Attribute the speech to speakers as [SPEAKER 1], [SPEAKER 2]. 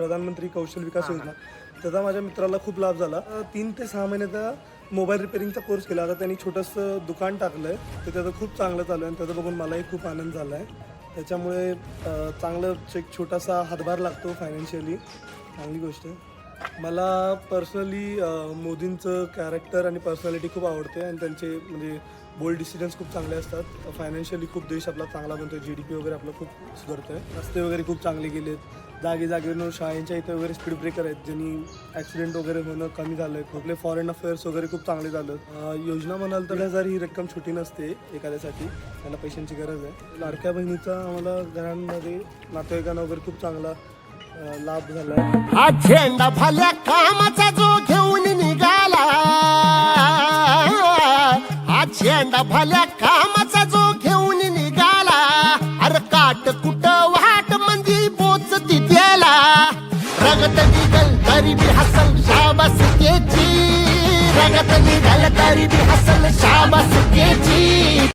[SPEAKER 1] प्रधानमंत्री कौशल विकास योजना. त्याचा माझ्या मित्राला खूप लाभ झाला. तीन ते सहा महिन्याचा मोबाईल रिपेअरिंगचा कोर्स केला. आता त्यांनी छोटंसं दुकान टाकलं आहे तर त्याचं खूप चांगलं चालू आहे. आणि त्याचं बघून मलाही खूप आनंद झाला आहे त्याच्यामुळे चांगलं एक छोटासा हातभार लागतो फायनान्शियली चांगली गोष्ट आहे. मला पर्सनली मोदींचं कॅरेक्टर आणि पर्सनॅलिटी खूप आवडते. आणि त्यांचे म्हणजे बोल्ड डिसिजन्स खूप चांगले असतात. फायनान्शियली खूप देश आपला चांगला बनतो जी डी पी वगैरे आपलं खूप सुधारतं आहे रस्ते वगैरे खूप चांगले गेलेत. जागे जागेवर शाळेंच्या इथे वगैरे स्पीड ब्रेकर आहेत ज्यांनी ॲक्सिडेंट वगैरे होणं कमी झालं आहे आपले फॉरेन अफेअर्स वगैरे खूप चांगले झालं. योजना म्हणाल तर हजार ही रक्कम छोटी नसते एखाद्यासाठी त्याला पैशांची गरज आहे. लाडक्या बहिणीचा आम्हाला घरांमध्ये नातेवाईकांना वगैरे खूप चांगला लाभ झाला
[SPEAKER 2] हा झेंडा भल्या कामाचा जो घेऊन निघाला. हा झेंडा भल्या कामाचा जो घेऊन निघाला. अरे काट कुट निघल तरी बी हसल शाबास त्याची रगत निघल तरी बी